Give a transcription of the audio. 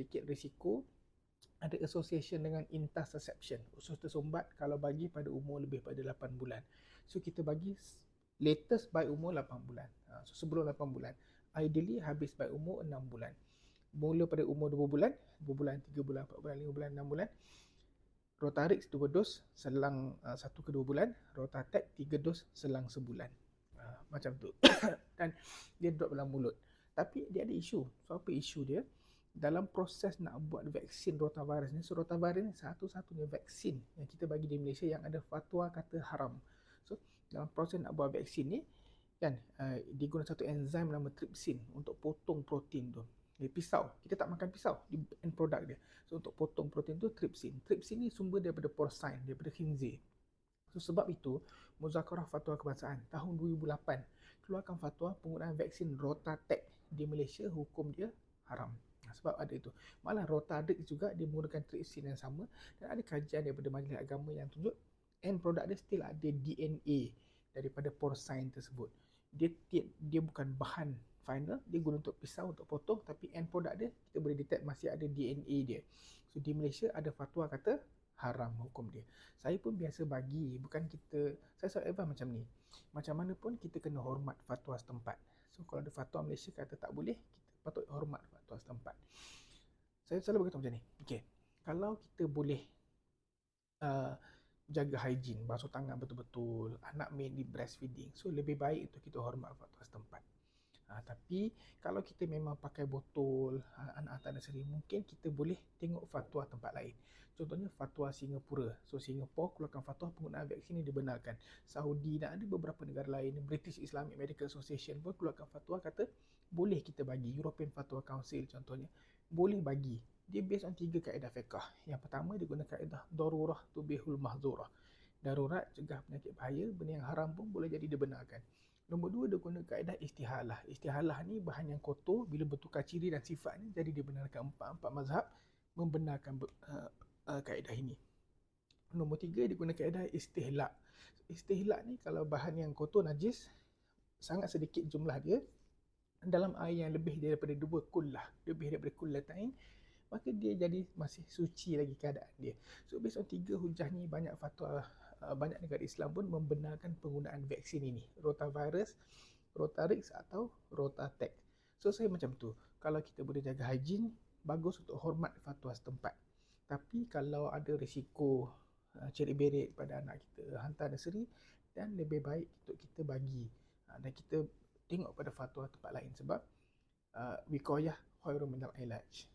sedikit risiko ada association dengan interception usus tersumbat kalau bagi pada umur lebih pada 8 bulan. So kita bagi latest by umur 8 bulan. Ha, so sebelum 8 bulan. Ideally habis by umur 6 bulan. Mula pada umur 2 bulan 2 bulan 3 bulan 4 bulan 5 bulan 6 bulan Rotarix 2 dos selang uh, 1 ke 2 bulan Rotatec 3 dos selang sebulan. Uh, macam tu. Dan dia drop dalam mulut. Tapi dia ada isu. So apa isu dia dalam proses nak buat vaksin rotavirus ni, so rotavirus ni satu-satunya vaksin yang kita bagi di Malaysia yang ada fatwa kata haram. So dalam proses nak buat vaksin ni kan uh, digunakan satu enzim nama trypsin untuk potong protein tu. Dia pisau. Kita tak makan pisau di end product dia. So untuk potong protein tu trypsin. Trypsin ni sumber daripada porcine, daripada khinzir. So sebab itu Muzakarah Fatwa Kebangsaan tahun 2008 keluarkan fatwa penggunaan vaksin Rotatec di Malaysia hukum dia haram. Sebab ada itu. Malah Rotadix juga dia menggunakan trypsin yang sama dan ada kajian daripada majlis agama yang tunjuk end product dia still ada DNA daripada porcine tersebut. Dia dia, bukan bahan final, dia guna untuk pisau untuk potong tapi end product dia kita boleh detect masih ada DNA dia. So di Malaysia ada fatwa kata haram hukum dia. Saya pun biasa bagi, bukan kita saya selalu advise macam ni. Macam mana pun kita kena hormat fatwa setempat. So kalau ada fatwa Malaysia kata tak boleh, patut hormat fatwa setempat. Saya selalu berkata macam ni. Okey, kalau kita boleh uh, jaga hygiene, basuh tangan betul-betul, anak mainly breastfeeding. So lebih baik untuk kita hormat fatwa setempat. Ha, tapi kalau kita memang pakai botol ha, anak tak ada seri, mungkin kita boleh tengok fatwa tempat lain. Contohnya fatwa Singapura. So Singapura keluarkan fatwa penggunaan vaksin ini dibenarkan. Saudi dan ada beberapa negara lain, British Islamic Medical Association pun keluarkan fatwa kata boleh kita bagi European Fatwa Council contohnya boleh bagi dia based on tiga kaedah fiqah yang pertama dia guna kaedah darurah tubihul mahzurah darurat cegah penyakit bahaya benda yang haram pun boleh jadi dibenarkan nombor dua dia guna kaedah istihalah. Istihalah ni bahan yang kotor bila bertukar ciri dan sifat ni jadi dibenarkan empat-empat mazhab membenarkan uh, uh, kaedah ini. Nombor tiga dia guna kaedah istihlak. Istihlak ni kalau bahan yang kotor najis sangat sedikit jumlah dia dalam air yang lebih daripada dua kullah, lebih daripada kullatain, maka dia jadi masih suci lagi keadaan dia. So based on tiga hujah ni banyak fatwa uh, banyak negara Islam pun membenarkan penggunaan vaksin ini, rotavirus, rotarix atau rotatec. So saya macam tu. Kalau kita boleh jaga hygiene, bagus untuk hormat fatwa setempat. Tapi kalau ada risiko uh, cerit berit pada anak kita, hantar nursery dan lebih baik untuk kita bagi uh, dan kita tengok pada fatwa tempat lain sebab uh, wikoyah khairun minal ilaj